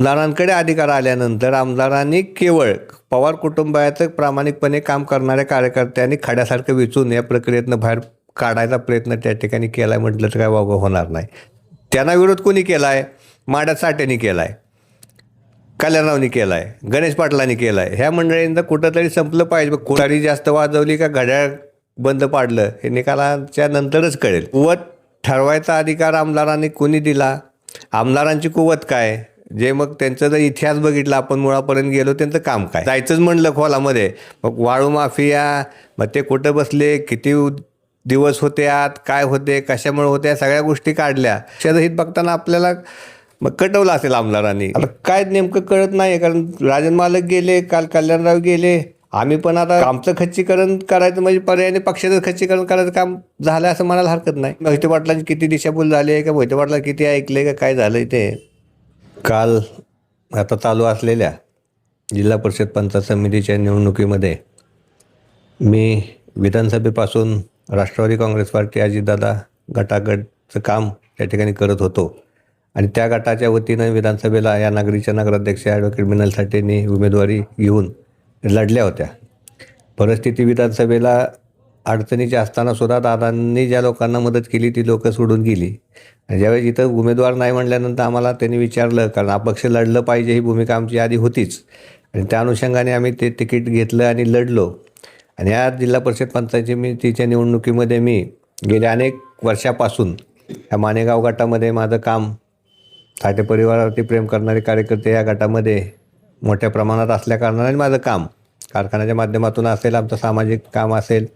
आमदारांकडे अधिकार आल्यानंतर आमदारांनी केवळ पवार कुटुंबाचं प्रामाणिकपणे काम करणाऱ्या कार्यकर्त्यांनी खड्यासारखं विचून या प्रक्रियेतनं बाहेर काढायचा प्रयत्न त्या ठिकाणी केला आहे म्हटलं तर काय वावगं होणार नाही. त्यांना विरोध कोणी केला आहे माड्या साठेनी केला आहे कल्याणरावनी केला आहे गणेश पाटलांनी केला आहे ह्या मंडळींना कुठंतरी संपलं पाहिजे. कोणारी जास्त वाजवली का घड्याळ बंद पाडलं? हे निकालाच्या नंतरच कळेल. कुवत ठरवायचा अधिकार आमदारांनी कोणी दिला? आमदारांची कुवत काय? जे मग त्यांचं जर इतिहास बघितला आपण मुळापर्यंत गेलो त्यांचं काम काय? जायचंच म्हणलं खोलामध्ये. मग वाळू माफिया मग ते कुठं बसले किती दिवस होते आत काय होते कशामुळे होत्या सगळ्या गोष्टी काढल्या. हित बघताना आपल्याला मग कटवलं असेल आमदारांनी. आता काय नेमकं कळत नाही कारण राजन मालक गेले काल कल्याणराव गेले. आम्ही पण आता आमचं खच्चीकरण करायचं म्हणजे पर्यायाने पक्षाचं खच्चीकरण करायचं काम झालं असं म्हणायला हरकत नाही. मोहिते पाटलांची किती दिशाभूल झाली आहे का मोहिते पाटला किती ऐकले का काय झालं ते? काल आता चालू असलेल्या जिल्हा परिषद पंचायत समितीच्या निवडणुकीमध्ये मी विधानसभेपासून राष्ट्रवादी काँग्रेस पार्टी अजितदादा गटागटचं काम त्या ठिकाणी करत होतो. आणि त्या गटाच्या वतीनं विधानसभेला या नागरीच्या नगराध्यक्ष ॲडव्होकेट मिनल साठेंनी उमेदवारी घेऊन लढल्या होत्या. परिस्थिती विधानसभेला अडचणीच्या असताना सुद्धा दादांनी ज्या लोकांना मदत केली ती लोकं सोडून गेली. आणि ज्यावेळेस इथं उमेदवार नाही म्हटल्यानंतर आम्हाला त्यांनी विचारलं कारण अपक्ष लढलं पाहिजे ही भूमिका आमची आधी होतीच. आणि त्या अनुषंगाने आम्ही ते तिकीट घेतलं आणि लढलो. आणि या जिल्हा परिषद पंचायत समितीच्या निवडणुकीमध्ये मी गेल्या अनेक वर्षापासून या मानेगाव गटामध्ये माझं काम साठे परिवारावरती प्रेम करणारे कार्यकर्ते या गटामध्ये मोठ्या प्रमाणात असल्याकारणाने माझं काम कारखान्याच्या माध्यमातून असेल आमचं सामाजिक काम असेल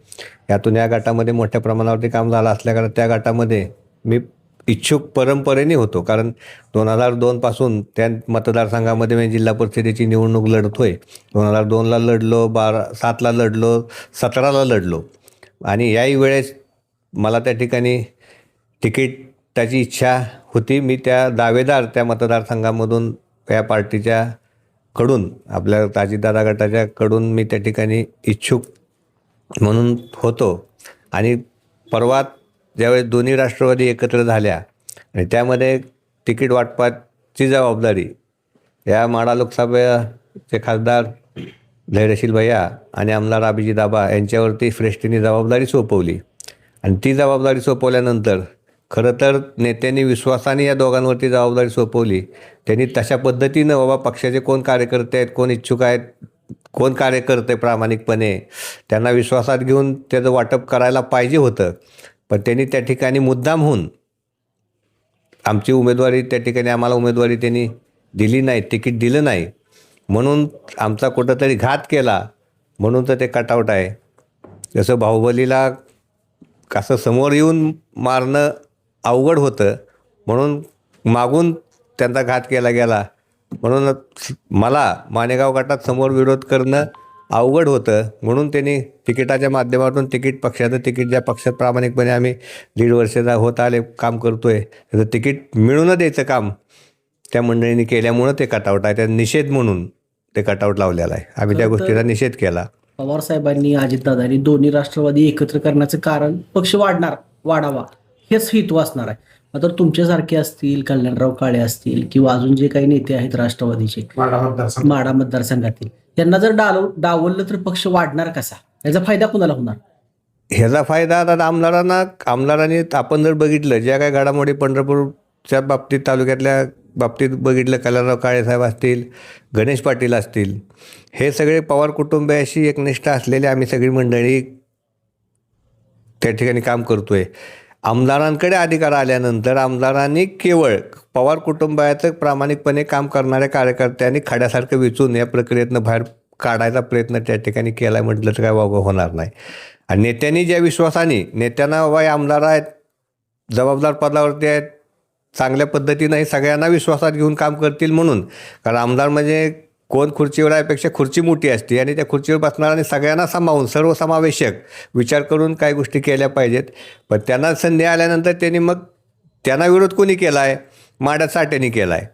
यातून या गटामध्ये मोठ्या प्रमाणावरती काम झालं असल्याकडे त्या गटामध्ये मी इच्छुक परंपरेने होतो. कारण दोन हजार दोनपासून त्या मतदारसंघामध्ये मी जिल्हा परिषदेची निवडणूक लढतोय. दोन हजार दोनला लढलो बारा सातला लढलो सतराला लढलो. आणि याही वेळेस मला त्या ठिकाणी तिकीटाची इच्छा होती. मी त्या दावेदार त्या मतदारसंघामधून या पार्टीच्या कडून आपल्या ताजीदारा गटाच्या कडून मी त्या ठिकाणी इच्छुक म्हणून होतो. आणि परवा ज्यावेळेस दोन्ही राष्ट्रवादी एकत्र झाल्या आणि त्यामध्ये तिकीट वाटपाची जबाबदारी या माडा लोकसभेचे खासदार धैर्यशील भैया आणि आमदार अभिजित दाबा यांच्यावरती श्रेष्ठीने जबाबदारी सोपवली. आणि ती जबाबदारी सोपवल्यानंतर खरं तर नेत्यांनी विश्वासाने या दोघांवरती जबाबदारी सोपवली. त्यांनी तशा पद्धतीनं बाबा पक्षाचे कोण कार्यकर्ते आहेत कोण इच्छुक आहेत कोण कार्यकर्ते प्रामाणिकपणे त्यांना विश्वासात घेऊन त्याचं वाटप करायला पाहिजे होतं. पण त्यांनी त्या ठिकाणी मुद्दाम होऊन आमची उमेदवारी त्या ठिकाणी आम्हाला उमेदवारी त्यांनी दिली नाही तिकीट दिलं नाही. म्हणून आमचा कुठंतरी घात केला. म्हणून तर ते कटआउट आहे. जसं बाहुबलीला कसं समोर येऊन मारणं अवघड होतं. म्हणून मागून त्यांचा घात केला गेला. म्हणून मला मानेगाव गटात समोर विरोध करणं अवघड होतं. म्हणून त्यांनी तिकिटाच्या माध्यमातून तिकीट पक्षाचं तिकीट ज्या पक्षात प्रामाणिकपणे आम्ही दीड वर्षाचा होत आले काम करतो आहे त्याचं तिकीट मिळून द्यायचं काम त्या मंडळींनी केल्यामुळं ते कटआउट आहे. त्या निषेध म्हणून ते कटआउट लावलेला आहे. आम्ही त्या गोष्टीचा निषेध केला. पवार साहेबांनी अजितदादांनी दोन्ही राष्ट्रवादी एकत्र करण्याचं कारण पक्ष वाढणार वाढावा. हेच हेतू असणार आहे. मात्र तुमच्यासारखे असतील कल्याणराव काळे असतील किंवा अजून जे काही नेते आहेत राष्ट्रवादीचे माडा मतदारसंघातील यांना जर डाव डावललं तर पक्ष वाढणार कसा? याचा फायदा कुणाला होणार? ह्याचा फायदा आता आमदारांना आमदारांनी आपण जर बघितलं ज्या काही घडामोडी पंढरपूरच्या बाबतीत तालुक्यातल्या बाबतीत बघितलं कल्याणराव काळेसाहेब असतील गणेश पाटील असतील हे सगळे पवार कुटुंबियाशी एकनिष्ठ असलेले आम्ही सगळी मंडळी त्या ठिकाणी काम करतोय. आमदारांकडे अधिकार आल्यानंतर आमदारांनी केवळ पवार कुटुंबाचं प्रामाणिकपणे काम करणाऱ्या कार्यकर्त्यांनी खड्यासारखं विचून या प्रक्रियेतनं बाहेर काढायचा प्रयत्न त्या ठिकाणी केला म्हटलं तर काय वावगं होणार नाही. आणि नेत्यांनी ज्या विश्वासाने नेत्यांना बाबा हे आमदार आहेत जबाबदार पदावरती आहेत चांगल्या पद्धतीनं हे सगळ्यांना विश्वासात घेऊन काम करतील म्हणून कारण आमदार म्हणजे कोण खुर्चीवर आहेपेक्षा खुर्ची मोठी असते आणि त्या खुर्चीवर बसणाऱ्यांनी सगळ्यांना सामावून सर्वसमावेशक विचार करून काही गोष्टी केल्या पाहिजेत. पण त्यांना संधी आल्यानंतर त्यांनी मग त्यांना विरोध कोणी केला आहे माड्या साठ्यांनी केला आहे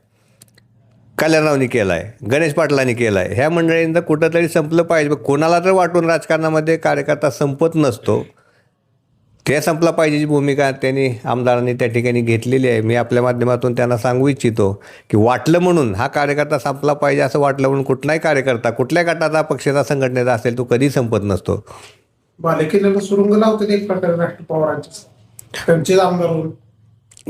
कल्याणरावनी केला आहे गणेश पाटलांनी केला आहे ह्या मंडळींचं कुठंतरी संपलं पाहिजे. कोणाला तर वाटून राजकारणामध्ये कार्यकर्ता संपत नसतो. ते संपला पाहिजेची भूमिका त्यांनी आमदारांनी त्या ठिकाणी घेतलेली आहे. मी आपल्या माध्यमातून त्यांना सांगू इच्छितो की वाटलं म्हणून हा कार्यकर्ता संपला पाहिजे असं वाटलं म्हणून कुठलाही कार्यकर्ता कुठल्या गटाचा पक्षाचा संघटनेचा असेल तो कधी संपत नसतो. बालेकिल्ल्याला सुरुंग लावते एक प्रकारे राष्ट्र पवारांचे. त्यांचेच आमदार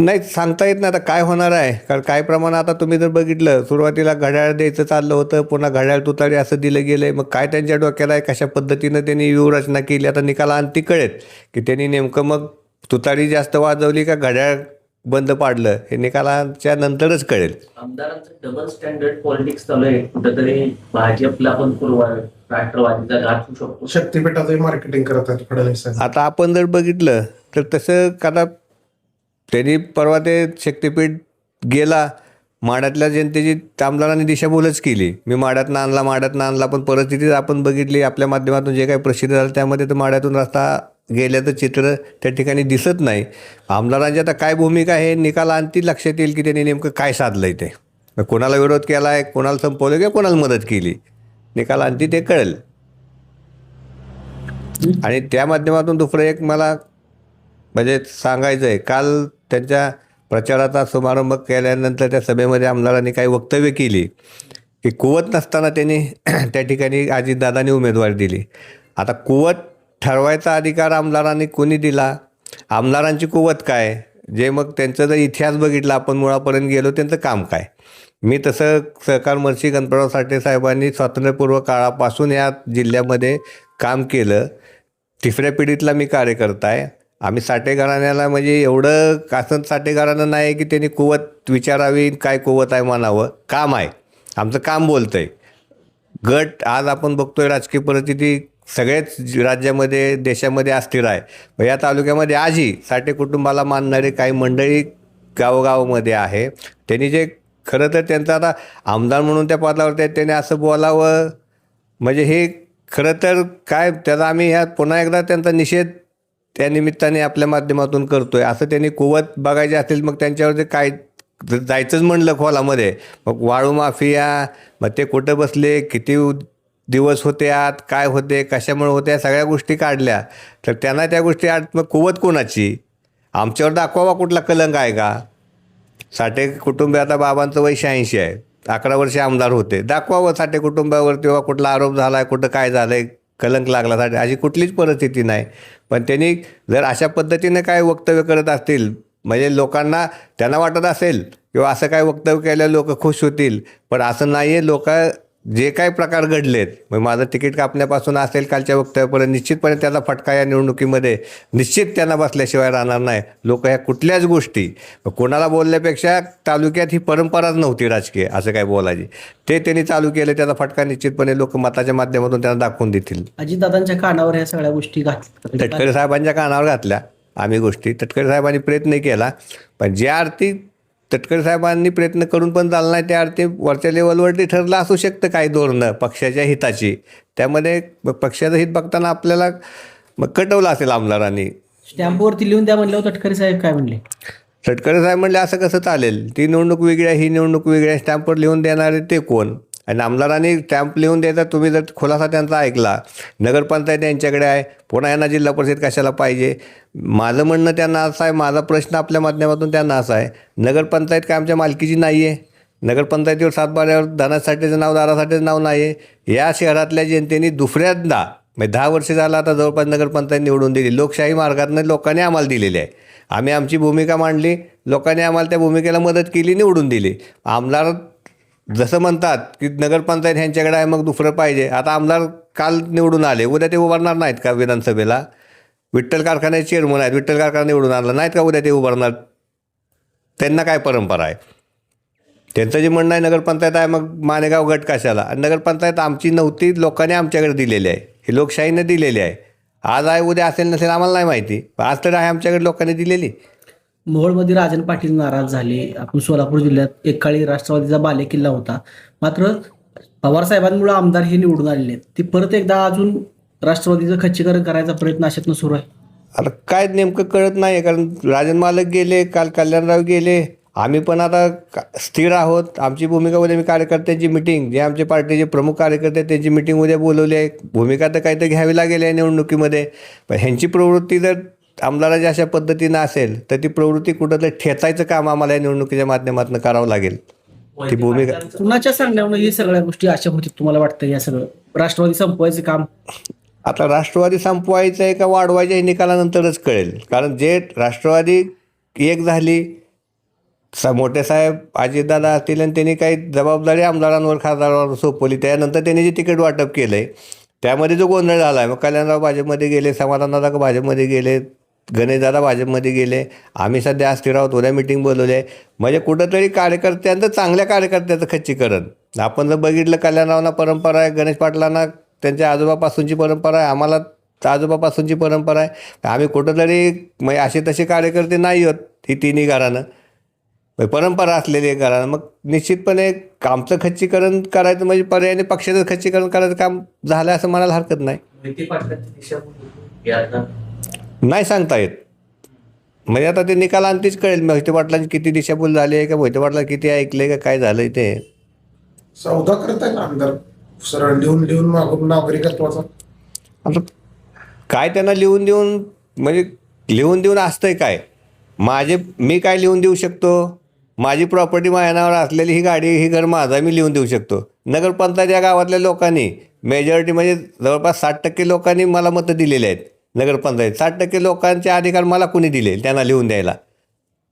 नाही सांगता येत नाही आता काय होणार आहे. कारण काही प्रमाणात आता तुम्ही जर बघितलं सुरुवातीला घड्याळ द्यायचं चाललं होतं पुन्हा घड्याळ तुतारी असं दिलं गेलं आहे मग काय त्यांच्या डोक्याला आहे? कशा पद्धतीनं त्यांनी व्यूहरचना केली? आता निकाला अंती कळेल की त्यांनी नेमकं मग तुतारी जास्त वाजवली का घड्याळ बंद पाडलं? हे निकालाच्या नंतरच कळेल. आमदारांचं डबल स्टँडर्ड पॉलिटिक्स चालू आहे. कुठेतरी भाजपला पण पूर्व राष्ट्रवादीचा घात होऊ शकतो. शक्तीपीठाचं मार्केटिंग करत आहेत फडणवीस. आता आपण जर बघितलं तर तसं kada त्यांनी परवा ते शक्तीपीठ गेला माडातल्या जनतेची आमदारांनी दिशाभूलच केली. मी माड्यातनं आणला माडातनं आणला पण परिस्थिती आपण बघितली. आपल्या माध्यमातून जे काही प्रसिद्ध झालं त्यामध्ये तर माड्यातून रस्ता गेल्याचं चित्र त्या ठिकाणी दिसत नाही. आमदारांची आता काय भूमिका आहे निकाल आणतील लक्षात येईल की त्यांनी नेमकं काय साधलं आहे ते. मग कोणाला विरोध केला आहे कोणाला संपवलं किंवा कोणाला मदत केली निकाल आणती ते कळेल. आणि त्या माध्यमातून दुसरं एक मला म्हणजे सांगायचं आहे काल त्यांच्या प्रचाराचा शुभारंभ केल्यानंतर त्या सभेमध्ये आमदारांनी काही वक्तव्य केली. की कुवत नसताना त्यांनी त्या ठिकाणी अजितदादांनी उमेदवारी दिली. आता कुवत ठरवायचा अधिकार आमदारांनी कोणी दिला? आमदारांची कुवत काय? जे मग त्यांचं जर इतिहास बघितला आपण मुळापर्यंत गेलो त्यांचं काम काय? मी तसं सहकार महर्षी गणपतराव साठे साहेबांनी स्वातंत्र्यपूर्व काळापासून या जिल्ह्यामध्ये काम केलं. तिसऱ्या पिढीतला मी कार्यकर्ता आहे. आम्ही साठे घराण्याला म्हणजे एवढं कासन साठे घराणं नाही की त्यांनी कुवत विचारावी काय कुवत आहे म्हणावं. काम आहे. आमचं काम बोलतं आहे गट आज आपण बघतोय राजकीय परिस्थिती सगळेच राज्यामध्ये देशामध्ये अस्थिर आहे. या तालुक्यामध्ये आजही साठे कुटुंबाला मानणारी काही मंडळी गावोगावामध्ये आहे. त्यांनी जे खरं तर त्यांचं आता आमदार म्हणून त्या पदावरती आहेत त्याने असं बोलावं. म्हणजे हे खरं तर काय त्याचा आम्ही ह्या पुन्हा एकदा त्यांचा निषेध त्या निमित्ताने आपल्या माध्यमातून करतोय. असं त्यांनी कुवत बघायचे असेल मग त्यांच्यावर ते काय जायचंच म्हणलं खोलामध्ये. मग वाळू माफिया मग ते कुठं बसले किती दिवस होते आत काय होते कशामुळे होत्या सगळ्या गोष्टी काढल्या. तर त्यांना त्या गोष्टी आत मग कुवत कोणाची? आमच्यावर दाखवावा कुठला कलंक आहे का? साठे कुटुंब आता बाबांचं वय शहाऐंशी आहे. अकरा वर्षे आमदार होते. दाखवावं साठे कुटुंबावर किंवा कुठला आरोप झाला आहे कुठं काय झालं आहे कलंक लागला अशी कुठलीच परिस्थिती नाही. पण त्यांनी जर अशा पद्धतीने काय वक्तव्य करत असतील म्हणजे लोकांना त्यांना वाटत असेल किंवा असं काय वक्तव्य केलं लोक खुश होतील पण असं नाही आहे लोक जे काही प्रकार घडलेत मग माझं तिकीट कापण्यापासून असेल कालच्या वक्तव्यापर्यंत निश्चितपणे त्याचा फटका या निवडणुकीमध्ये निश्चित त्यांना बसल्याशिवाय राहणार नाही. लोक ह्या कुठल्याच गोष्टी कोणाला बोलल्यापेक्षा तालुक्यात ही परंपराच नव्हती राजकीय असं काय बोलायची. ते त्यांनी चालू केलं त्याचा फटका निश्चितपणे लोक मताच्या माध्यमातून त्यांना दाखवून देतील. अजितदादांच्या कानावर ह्या सगळ्या गोष्टी घातल्या. तटकरे साहेबांच्या कानावर घातल्या. आम्ही गोष्टी तटकरे साहेबांनी प्रयत्न केला पण ज्या अर्थी तटकरे साहेबांनी प्रयत्न करून पण झाला नाही. त्या अर्थी वरच्या लेवलवरती ठरलं असू शकतं काही धोरणं पक्षाच्या हिताची. त्यामध्ये पक्षाचं हित बघताना आपल्याला मग कटवलं असेल आमदारांनी. स्टॅम्पवरती लिहून द्या म्हणलं तटकरे साहेब काय म्हणले? तटकरे साहेब म्हणले असं कसं चालेल? ती निवडणूक वेगळी आहे ही निवडणूक वेगळी आहे. स्टॅम्पवर लिहून देणारे ते कोण? आणि आमदारांनी स्टॅम्प लिहून द्यायचा तुम्ही जर खुलासा त्यांचा ऐकला नगरपंचायत यांच्याकडे आहे पुन्हा यांना जिल्हा परिषद कशाला पाहिजे? माझं म्हणणं त्यांना असं आहे माझा प्रश्न आपल्या माध्यमातून त्यांना असा आहे. नगरपंचायत काय आमच्या मालकीची नाही आहे. नगरपंचायतीवर सातबाऱ्यावर धनासाठीचं नाव दारासाठीचं नाव नाही आहे. या शहरातल्या जनतेने दुसऱ्यांदा म्हणजे दहा वर्ष झालं आता जवळपास नगरपंचायत निवडून दिली. लोकशाही मार्गातनं लोकांनी आम्हाला दिलेली आहे. आम्ही आमची भूमिका मांडली. लोकांनी आम्हाला त्या भूमिकेला मदत केली निवडून दिली. आमदार जसं म्हणतात की नगरपंचायत ह्यांच्याकडे आहे मग दुसरं पाहिजे. आता आमदार काल निवडून आले उद्या ते उभारणार नाहीत का विधानसभेला? विठ्ठल कारखान्याचे चेअरमन आहेत विठ्ठल कारखाना निवडून आणला नाहीत का उद्या ते उभारणार? त्यांना काय परंपरा आहे? त्यांचं जे म्हणणं आहे नगरपंचायत आहे मग मानेगाव गट कशाला? आणि नगरपंचायत आमची नव्हती लोकांनी आमच्याकडे दिलेली आहे. हे लोकशाहीनं दिलेली आहे. आज आहे उद्या असेल नसेल आम्हाला नाही माहिती. आज तर आहे आमच्याकडे लोकांनी दिलेली. मोहोळमध्ये राजन पाटील नाराज झाले. आपण सोलापूर जिल्ह्यात एक काळी राष्ट्रवादीचा बालेकिल्ला होता. मात्र पवार साहेबांमुळे आमदार हे निवडून आलेले आहेत. ते परत एकदा अजून राष्ट्रवादीचं खच्चीकरण करायचा प्रयत्न अशातनं सुरू आहे. आता काय नेमकं कळत नाही कारण राजन मालक गेले काल कल्याणराव गेले. आम्ही पण आता का- स्थिर आहोत. आमची भूमिका उद्या मी कार्यकर्त्यांची मिटिंग जे आमचे पार्टीचे प्रमुख कार्यकर्ते त्यांची मिटिंग उद्या बोलवली आहे. भूमिका तर काहीतरी घ्यावी लागेल या निवडणुकीमध्ये. पण ह्यांची प्रवृत्ती जर आमदाराची अशा पद्धतीनं असेल तर ती प्रवृत्ती कुठंतरी ठेचायचं काम आम्हाला या निवडणुकीच्या माध्यमातून करावं लागेल. ती भूमिका कुणाच्या सांगण्यावर हे सगळ्या गोष्टी अशा होतील तुम्हाला वाटतं या सगळं? राष्ट्रवादी संपवायचं काम? आता राष्ट्रवादी संपवायचं आहे का वाढवायचं हे निकालानंतरच कळेल. कारण जे राष्ट्रवादी एक झाली स मोठे साहेब अजितदादा असतील आणि त्यांनी काही जबाबदारी आमदारांवर खासदारांवर सोपवली. त्यानंतर त्यांनी जे तिकीट वाटप केलं आहे त्यामध्ये जो गोंधळ झाला आहे मग कल्याणराव भाजपमध्ये गेले समाधानदादा भाजपमध्ये गेले गणेशदादा भाजपमध्ये गेले. आम्ही सध्या अस्थिर आहोत उद्या मिटिंग बोलवले. म्हणजे कुठंतरी कार्यकर्त्यांचं चांगल्या कार्यकर्त्याचं खच्चीकरण. आपण जर बघितलं कल्याणरावना परंपरा आहे गणेश पाटलांना त्यांच्या आजोबापासूनची परंपरा आहे आम्हाला आजोबापासूनची परंपरा आहे. आम्ही कुठंतरी म्हणजे असे तसे कार्यकर्ते नाही आहोत ही तिन्ही घरानं. म्हणजे परंपरा असलेली आहे घरानं. मग निश्चितपणे आमचं खच्चीकरण करायचं म्हणजे पर्यायाने पक्षाचं खच्चीकरण करायचं काम झालं असं म्हणायला हरकत नाही मोहिते पाटलांची दिशाभूल यातना नाही सांगता येत. म्हणजे आता ते निकाल आणतीच कळेल मोहिते पाटलांची किती दिशाभूल झाली आहे का? मोहिते पाटला किती ऐकले का? काय झालं ते? सौदा करत आहेत आमदार. सरळ लिहून लिहून मागून नागरिकत्वाचा. आता काय त्यांना लिहून देऊन म्हणजे लिहून देऊन असतंय काय? माझे मी काय लिहून देऊ शकतो? माझी प्रॉपर्टी माझ्या नावावर असलेली ही गाडी ही घर माझा मी लिहून देऊ शकतो. नगरपंचायत या गावातल्या लोकांनी मेजॉरिटी म्हणजे जवळपास साठ टक्के लोकांनी मला मतं दिलेली आहेत. नगरपंचायत साठ टक्के लोकांचे अधिकार मला कुणी दिले? त्यांना लिहून द्यायला.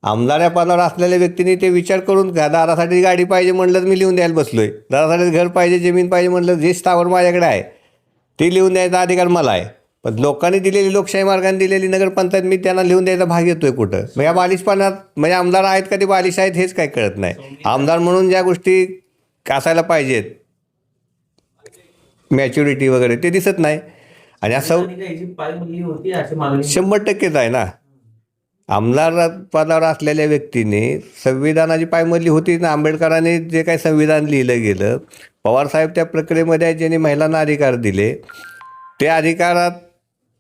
आमदार या पदावर असलेल्या व्यक्तीने ते विचार करून घ्या दारासाठी गाडी पाहिजे म्हणलं तर मी लिहून द्यायला बसलो आहे दारासाठी घर पाहिजे जमीन पाहिजे म्हणलं जे स्थावर माझ्याकडे आहे. ते लिहून द्यायचा अधिकार मला आहे. पण लोकांनी दिलेली लोकशाही मार्गाने दिलेली नगरपंचायत मी त्यांना लिहून द्यायचा भाग येतोय कुठं? मग या बालिशपणात म्हणजे आमदार आहेत का ते बालिश आहेत हेच काय कळत नाही. आमदार म्हणून ज्या गोष्टी असायला पाहिजेत मॅच्युरिटी वगैरे ते दिसत नाही. आणि असं शंभर टक्केच आहे ना. आमदार पदावर असलेल्या व्यक्तीने संविधानाची पायमल्ली होती ना आंबेडकरांनी जे काही संविधान लिहिलं गेलं पवारसाहेब त्या प्रक्रियेमध्ये ज्यांनी महिलांना अधिकार दिले ते अधिकारात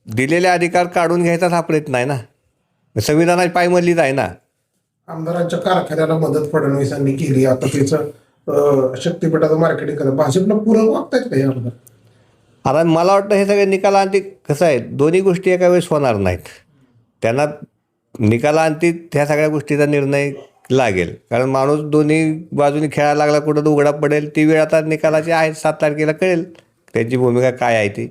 दिलेले अधिकार काढून घ्यायचाच हा प्रयत्न आहे ना. संविधानाची पायमल्लीच आहे ना. आमदारांच्या कारखान्याला मदत फडणवीसांनी केली आता त्याचं शक्तीपीठाचं मार्केटिंग करत भाजपला पूरक वागतायत का हे आमदार? आता मला वाटतं हे सगळे निकालांती कसं आहे दोन्ही गोष्टी एका वेळेस होणार नाहीत. त्यांना निकालांती ह्या सगळ्या गोष्टीचा निर्णय लागेल. कारण माणूस दोन्ही बाजूनी खेळायला लागला कुठं तो उघडा पडेल ती वेळ आता निकालाची आहे सात तारखेला कळेल. त्यांची भूमिका काय आहे ती.